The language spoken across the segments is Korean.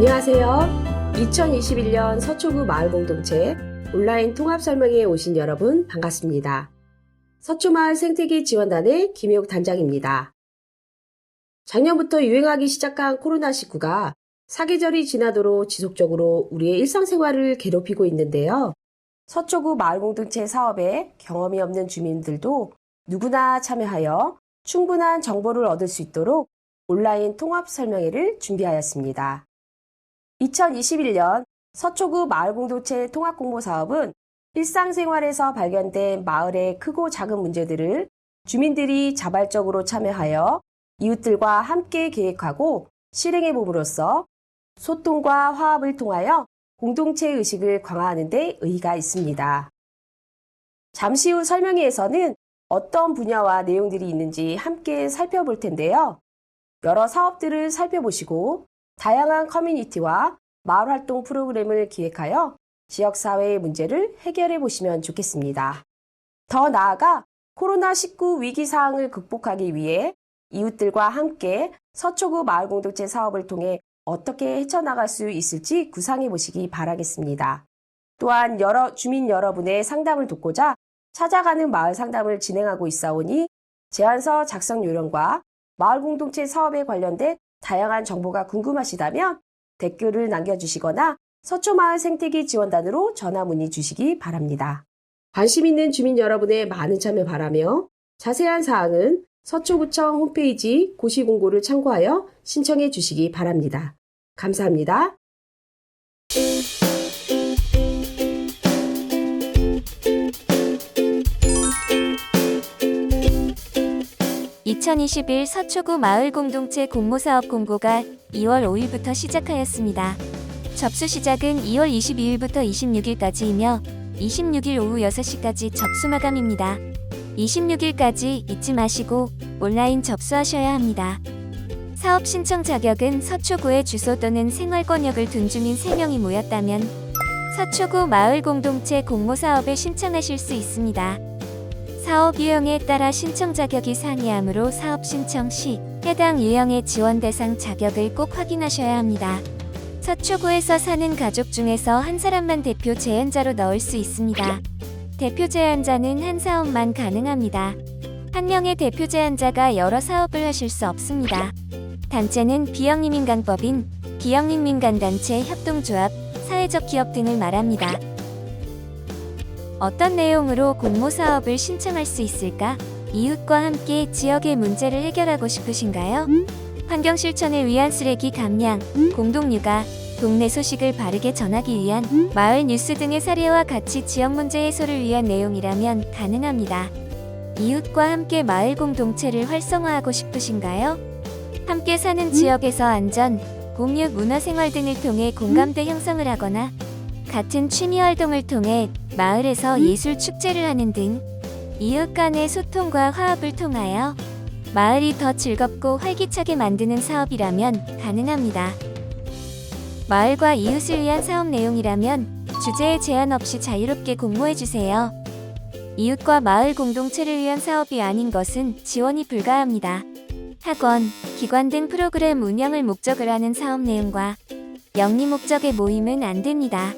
안녕하세요. 2021년 서초구 마을공동체 온라인 통합 설명회에 오신 여러분 반갑습니다. 서초마을 생태계 지원단의 김효욱 단장입니다. 작년부터 유행하기 시작한 코로나19가 사계절이 지나도록 지속적으로 우리의 일상생활을 괴롭히고 있는데요. 서초구 마을공동체 사업에 경험이 없는 주민들도 누구나 참여하여 충분한 정보를 얻을 수 있도록 온라인 통합 설명회를 준비하였습니다. 2021년 서초구 마을공동체 통합공모 사업은 일상생활에서 발견된 마을의 크고 작은 문제들을 주민들이 자발적으로 참여하여 이웃들과 함께 계획하고 실행해 봄으로써 소통과 화합을 통하여 공동체 의식을 강화하는 데 의의가 있습니다. 잠시 후 설명회에서는 어떤 분야와 내용들이 있는지 함께 살펴볼 텐데요. 여러 사업들을 살펴보시고 다양한 커뮤니티와 마을 활동 프로그램을 기획하여 지역사회의 문제를 해결해 보시면 좋겠습니다. 더 나아가 코로나19 위기 상황을 극복하기 위해 이웃들과 함께 서초구 마을 공동체 사업을 통해 어떻게 헤쳐나갈 수 있을지 구상해 보시기 바라겠습니다. 또한 여러 주민 여러분의 상담을 돕고자 찾아가는 마을 상담을 진행하고 있사오니 제안서 작성 요령과 마을 공동체 사업에 관련된 다양한 정보가 궁금하시다면 댓글을 남겨주시거나 서초마을 생태계 지원단으로 전화 문의 주시기 바랍니다. 관심 있는 주민 여러분의 많은 참여 바라며 자세한 사항은 서초구청 홈페이지 고시 공고를 참고하여 신청해 주시기 바랍니다. 감사합니다. 2021 서초구 마을 공동체 공모사업 공고가 2월 5일부터 시작하였습니다. 접수 시작은 2월 22일부터 26일까지이며 26일 오후 6시까지 접수 마감입니다. 26일까지 잊지 마시고 온라인 접수하셔야 합니다. 사업 신청 자격은 서초구의 주소 또는 생활권역을 둔 주민 3명이 모였다면 서초구 마을 공동체 공모사업에 신청하실 수 있습니다. 사업 유형에 따라 신청 자격이 상이하므로 사업 신청 시 해당 유형의 지원 대상 자격을 꼭 확인하셔야 합니다. 서초구에서 사는 가족 중에서 한 사람만 대표 제안자로 넣을 수 있습니다. 대표 제안자는 한 사업만 가능합니다. 한 명의 대표 제안자가 여러 사업을 하실 수 없습니다. 단체는 비영리민간법인 비영리민간단체 협동조합, 사회적 기업 등을 말합니다. 어떤 내용으로 공모 사업을 신청할 수 있을까? 이웃과 함께 지역의 문제를 해결하고 싶으신가요? 환경 실천을 위한 쓰레기 감량, 공동 육아, 동네 소식을 바르게 전하기 위한 마을 뉴스 등의 사례와 같이 지역 문제 해소를 위한 내용이라면 가능합니다. 이웃과 함께 마을 공동체를 활성화하고 싶으신가요? 함께 사는 지역에서 안전, 공유, 문화생활 등을 통해 공감대 형성을 하거나 같은 취미 활동을 통해 마을에서 예술 축제를 하는 등 이웃 간의 소통과 화합을 통하여 마을이 더 즐겁고 활기차게 만드는 사업이라면 가능합니다. 마을과 이웃을 위한 사업 내용이라면 주제에 제한 없이 자유롭게 공모해 주세요. 이웃과 마을 공동체를 위한 사업이 아닌 것은 지원이 불가합니다. 학원, 기관 등 프로그램 운영을 목적으로 하는 사업 내용과 영리 목적의 모임은 안 됩니다.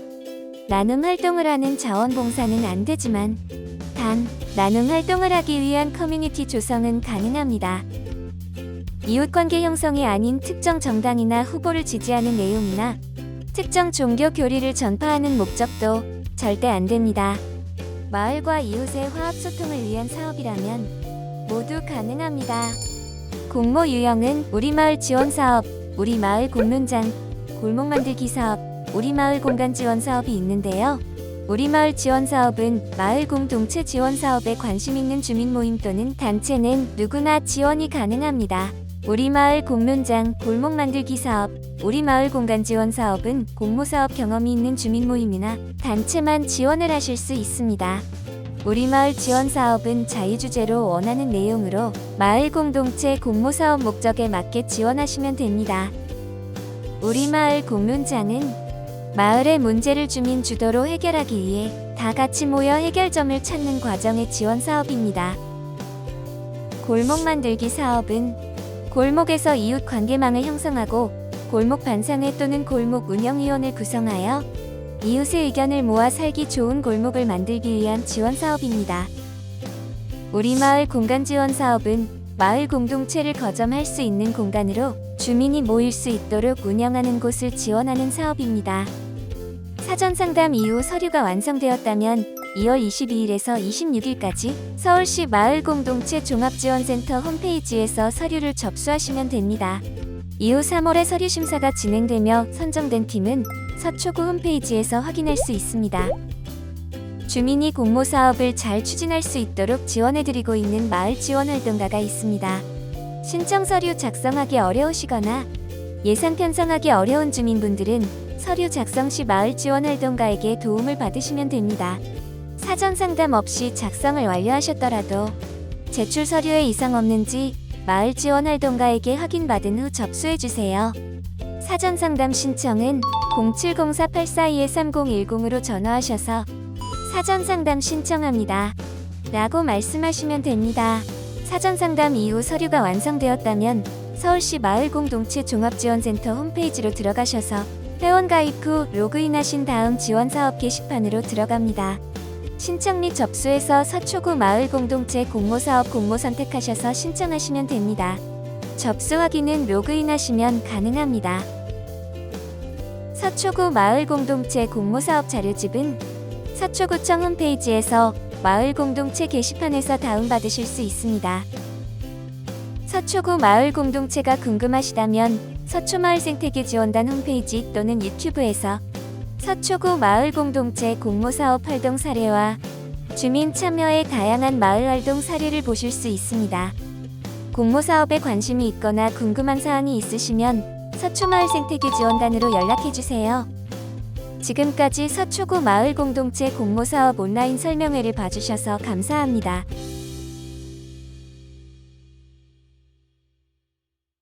나눔 활동을 하는 자원봉사는 안 되지만 단 나눔 활동을 하기 위한 커뮤니티 조성은 가능합니다. 이웃관계 형성이 아닌 특정 정당이나 후보를 지지하는 내용이나 특정 종교 교리를 전파하는 목적도 절대 안 됩니다. 마을과 이웃의 화합 소통을 위한 사업이라면 모두 가능합니다. 공모 유형은 우리 마을 지원 사업, 우리 마을 공론장, 골목 만들기 사업, 우리 마을 공간 지원 사업이 있는데요. 우리 마을 지원 사업은 마을 공동체 지원 사업에 관심 있는 주민 모임 또는 단체는 누구나 지원이 가능합니다. 우리 마을 공론장 골목 만들기 사업, 우리 마을 공간 지원 사업은 공모 사업 경험이 있는 주민 모임이나 단체만 지원을 하실 수 있습니다. 우리 마을 지원 사업은 자유 주제로 원하는 내용으로 마을 공동체 공모 사업 목적에 맞게 지원하시면 됩니다. 우리 마을 공론장은 마을의 문제를 주민 주도로 해결하기 위해 다 같이 모여 해결점을 찾는 과정의 지원 사업입니다. 골목 만들기 사업은 골목에서 이웃 관계망을 형성하고 골목 반상회 또는 골목 운영위원을 구성하여 이웃의 의견을 모아 살기 좋은 골목을 만들기 위한 지원 사업입니다. 우리 마을 공간 지원 사업은 마을 공동체를 거점할 수 있는 공간으로 주민이 모일 수 있도록 운영하는 곳을 지원하는 사업입니다. 사전 상담 이후 서류가 완성되었다면 2월 22일에서 26일까지 서울시 마을 공동체 종합지원센터 홈페이지에서 서류를 접수하시면 됩니다. 이후 3월에 서류 심사가 진행되며 선정된 팀은 서초구 홈페이지에서 확인할 수 있습니다. 주민이 공모 사업을 잘 추진할 수 있도록 지원해드리고 있는 마을 지원 활동가가 있습니다. 신청 서류 작성하기 어려우시거나 예산 편성하기 어려운 주민분들은 서류 작성 시 마을 지원 활동가에게 도움을 받으시면 됩니다. 사전 상담 없이 작성을 완료하셨더라도 제출 서류에 이상 없는지 마을 지원 활동가에게 확인받은 후 접수해 주세요. 사전 상담 신청은 0704-842-3010으로 전화하셔서 사전 상담 신청합니다. 라고 말씀하시면 됩니다. 사전 상담 이후 서류가 완성되었다면 서울시 마을 공동체 종합지원센터 홈페이지로 들어가셔서 회원 가입 후 로그인하신 다음 지원 사업 게시판으로 들어갑니다. 신청 및 접수에서 서초구 마을 공동체 공모 사업 공모 선택하셔서 신청하시면 됩니다. 접수 확인은 로그인하시면 가능합니다. 서초구 마을 공동체 공모 사업 자료집은 서초구청 홈페이지에서 마을 공동체 게시판에서 다운받으실 수 있습니다. 서초구 마을 공동체가 궁금하시다면 서초마을 생태계 지원단 홈페이지 또는 유튜브에서 서초구 마을 공동체 공모사업 활동 사례와 주민 참여의 다양한 마을 활동 사례를 보실 수 있습니다. 공모사업에 관심이 있거나 궁금한 사항이 있으시면 서초마을 생태계 지원단으로 연락해 주세요. 지금까지 서초구 마을 공동체 공모사업 온라인 설명회를 봐주셔서 감사합니다.